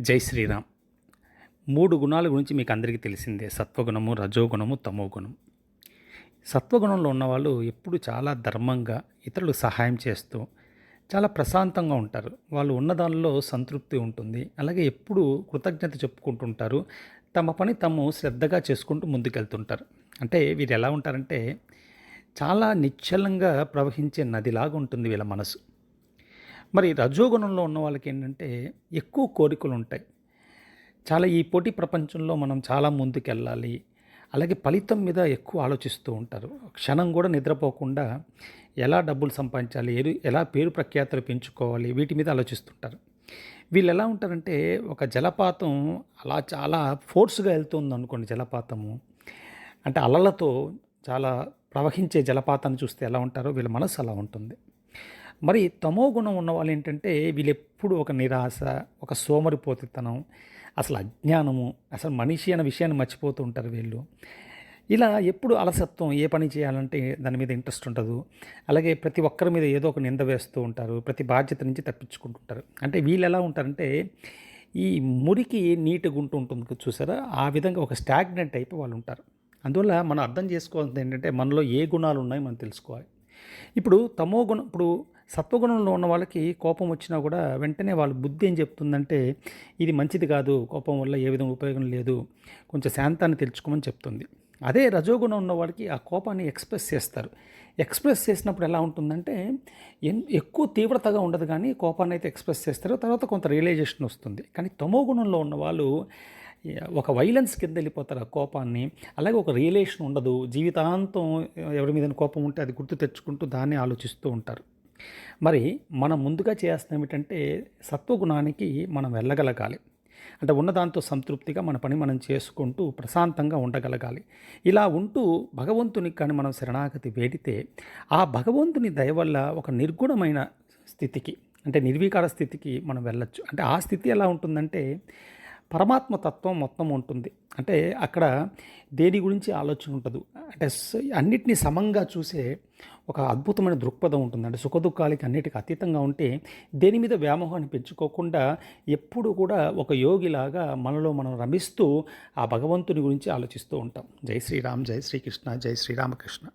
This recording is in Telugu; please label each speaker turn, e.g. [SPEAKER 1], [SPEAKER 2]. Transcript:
[SPEAKER 1] జై శ్రీరామ్. మూడు గుణాల గురించి మీకు అందరికీ తెలిసిందే. సత్వగుణము రజోగుణము తమోగుణం. సత్వగుణంలో ఉన్నవాళ్ళు ఎప్పుడు చాలా ధర్మంగా ఇతరులకు సహాయం చేస్తూ చాలా ప్రశాంతంగా ఉంటారు. వాళ్ళు ఉన్న దానిలో సంతృప్తి ఉంటుంది. అలాగే ఎప్పుడు కృతజ్ఞత చెప్పుకుంటుంటారు. తమ పని తాము శ్రద్ధగా చేసుకుంటూ ముందుకెళ్తుంటారు. అంటే వీరు ఎలా ఉంటారంటే చాలా నిశ్చలంగా ప్రవహించే నదిలాగా ఉంటుంది వీళ్ళ మనసు. మరి రజోగుణంలో ఉన్న వాళ్ళకి ఏంటంటే ఎక్కువ కోరికలు ఉంటాయి. చాలా ఈ పోటీ ప్రపంచంలో మనం చాలా ముందుకెళ్ళాలి. అలాగే ఫలితం మీద ఎక్కువ ఆలోచిస్తూ ఉంటారు. క్షణం కూడా నిద్రపోకుండా ఎలా డబ్బులు సంపాదించాలి ఏది ఎలా పేరు ప్రఖ్యాతలు పెంచుకోవాలి వీటి మీద ఆలోచిస్తుంటారు. వీళ్ళు ఎలా ఉంటారంటే ఒక జలపాతం అలా చాలా ఫోర్స్గా వెళ్తుంది అనుకోండి జలపాతము. అంటే అలలతో చాలా ప్రవహించే జలపాతాన్ని చూస్తే ఎలా ఉంటారో వీళ్ళ మనసు అలా ఉంటుంది. మరి తమో గుణం ఉన్న వాళ్ళు ఏంటంటే వీళ్ళు ఎప్పుడు ఒక నిరాశ ఒక సోమరిపోతితనం అసలు అజ్ఞానము అసలు మనిషి అనే విషయాన్ని మర్చిపోతూ ఉంటారు వీళ్ళు. ఇలా ఎప్పుడు అలసత్వం ఏ పని చేయాలంటే దాని మీద ఇంట్రెస్ట్ ఉండదు. అలాగే ప్రతి ఒక్కరి మీద ఏదో ఒక నింద వేస్తూ ఉంటారు ప్రతి బాధ్యత నుంచి తప్పించుకుంటుంటారు. అంటే వీళ్ళు ఎలా ఉంటారంటే ఈ మురికి నీటి గుంటు ఉంటుంది చూసారా? ఆ విధంగా ఒక స్టాగ్నెంట్ అయిపోయి వాళ్ళు ఉంటారు. అందువల్ల మనం అర్థం చేసుకోవాల్సింది ఏంటంటే మనలో ఏ గుణాలు ఉన్నాయో మనం తెలుసుకోవాలి. ఇప్పుడు తమో గుణం ఇప్పుడు సత్వగుణంలో ఉన్న వాళ్ళకి కోపం వచ్చినా కూడా వెంటనే వాళ్ళ బుద్ధి ఏం చెప్తుందంటే ఇది మంచిది కాదు కోపం వల్ల ఏ విధంగా ఉపయోగం లేదు కొంచెం శాంతాన్ని తెలుసుకోమని చెప్తుంది. అదే రజోగుణం ఉన్న వాళ్ళకి ఆ కోపాన్ని ఎక్స్ప్రెస్ చేస్తారు. ఎక్స్ప్రెస్ చేసినప్పుడు ఎలా ఉంటుందంటే ఎన్ ఎక్కువ తీవ్రతగా ఉండదు కానీ కోపాన్ని అయితే ఎక్స్ప్రెస్ చేస్తారు. తర్వాత కొంత రియలైజేషన్ వస్తుంది. కానీ తమో గుణంలో ఉన్న వాళ్ళు ఒక వైలెన్స్ కింద వెళ్ళిపోతారు ఆ కోపాన్ని. అలాగే ఒక రియలేషన్ ఉండదు. జీవితాంతం ఎవరి మీద కోపం ఉంటే అది గుర్తు తెచ్చుకుంటూ దాన్ని ఆలోచిస్తూ ఉంటారు. మరి మనం ముందుగా చేయాల్సిన ఏమిటంటే సత్వగుణానికి మనం వెళ్ళగలగాలి. అంటే ఉన్నదాంతో సంతృప్తిగా మన పని మనం చేసుకుంటూ ప్రశాంతంగా ఉండగలగాలి. ఇలా ఉంటూ భగవంతునికి కానీ మనం శరణాగతి వేడితే ఆ భగవంతుని దయ వల్ల ఒక నిర్గుణమైన స్థితికి అంటే నిర్వీకార స్థితికి మనం వెళ్ళొచ్చు. అంటే ఆ స్థితి ఎలా ఉంటుందంటే పరమాత్మ తత్వం మొత్తం ఉంటుంది. అంటే అక్కడ దేని గురించి ఆలోచన ఉంటుంది అంటే అన్నిటినీ సమంగా చూసే ఒక అద్భుతమైన దృక్పథం ఉంటుంది. సుఖదుఖాలకి అన్నిటికీ అతీతంగా ఉంటే దేని మీద వ్యామోహాన్ని పెంచుకోకుండా ఎప్పుడు కూడా ఒక యోగిలాగా మనలో మనం రమిస్తూ ఆ భగవంతుని గురించి ఆలోచిస్తూ ఉంటాం. జై శ్రీరామ్ జై శ్రీకృష్ణ జై శ్రీరామకృష్ణ.